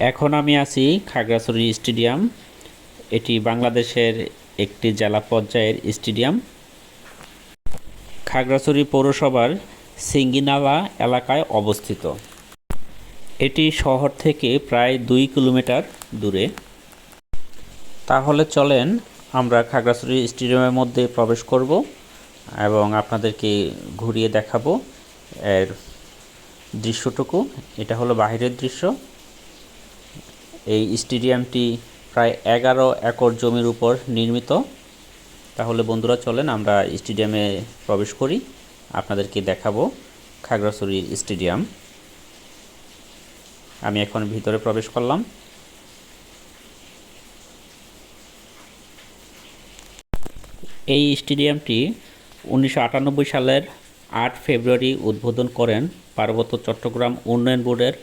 এখন আমি আছি খাগড়াছড়ি স্টেডিয়াম। এটি বাংলাদেশের একটি জেলা পর্যায়ের স্টেডিয়াম। খাগড়াছড়ি পৌরসভার সিঙ্গিনালা এলাকায় অবস্থিত। এটি শহর থেকে প্রায় দুই কিলোমিটার দূরে। তাহলে চলেন আমরা খাগড়াছড়ি স্টেডিয়ামের মধ্যে প্রবেশ করব এবং আপনাদেরকে ঘুরিয়ে দেখাবো। এর দৃশ্যটুকু, এটা হলো বাহিরের দৃশ্য। এই স্টেডিয়ামটি প্রায় এগারো একর জমির উপর নির্মিত। তাহলে বন্ধুরা, চলেন আমরা স্টেডিয়ামে প্রবেশ করি। আপনাদেরকে দেখাবো খাগড়াছড়ি স্টেডিয়াম। আমি এখন ভিতরে প্রবেশ করলাম। এই স্টেডিয়ামটি উনিশশো আটানব্বই সালের আট ফেব্রুয়ারি উদ্বোধন করেন পার্বত্য চট্টগ্রাম উন্নয়ন বোর্ডের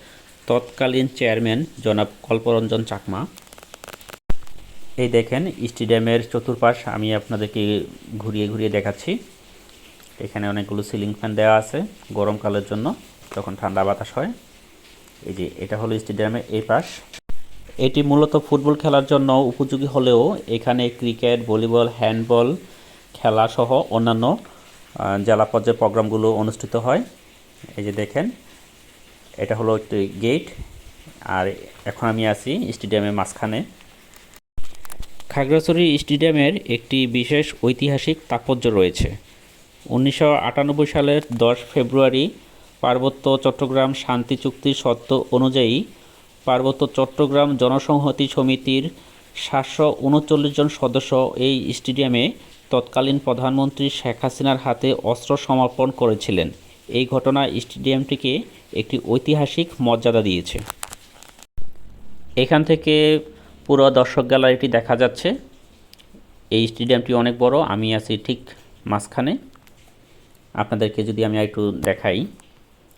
তৎকালীন চেয়ারম্যান জনাব কল্পরঞ্জন চাকমা। এই দেখেন, স্টেডিয়ামের চতুর্পাশ, আমি আপনাদেরকে ঘুরিয়ে ঘুরিয়ে দেখাচ্ছি। এখানে অনেকগুলো সিলিং ফ্যান দেওয়া আছে গরমকালের জন্য, যখন ঠান্ডা বাতাস হয়। এই যে, এটা হলো স্টেডিয়ামের এই পাশ। এটি মূলত ফুটবল খেলার জন্য উপযোগী হলেও এখানে ক্রিকেট, ভলিবল, হ্যান্ডবল খেলাসহ অন্যান্য জেলা পর্যায়ে প্রোগ্রামগুলো অনুষ্ঠিত হয়। এই যে দেখেন এটা হলো একটি গেট আর এখন আমি আছি স্টেডিয়ামের মাঝখানে। খাগড়াছড়ি স্টেডিয়ামের একটি বিশেষ ঐতিহাসিক তাৎপর্য রয়েছে। উনিশশো আটানব্বই সালের দশ ফেব্রুয়ারি পার্বত্য চট্টগ্রাম শান্তি চুক্তির শর্ত অনুযায়ী পার্বত্য চট্টগ্রাম জনসংহতি সমিতির সাতশো উনচল্লিশ জন সদস্য এই স্টেডিয়ামে তৎকালীন প্রধানমন্ত্রী শেখ হাসিনার হাতে অস্ত্র সমর্পণ করেছিলেন। এই ঘটনা স্টেডিয়ামটিকে একটি ঐতিহাসিক মর্যাদা দিয়েছে। এখান থেকে পুরো দর্শক গ্যালারিটি দেখা যাচ্ছে। এই স্টেডিয়ামটি অনেক বড়, আমি আছি ঠিক মাঝখানে। আপনাদেরকে যদি আমি একটু দেখাই,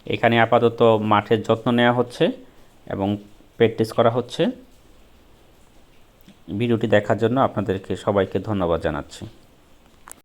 এখানে আপাতত মাঠের যত্ন নেওয়া হচ্ছে এবং প্র্যাকটিস করা হচ্ছে। ভিডিওটি দেখার জন্য আপনাদেরকে সবাইকে ধন্যবাদ জানাচ্ছি।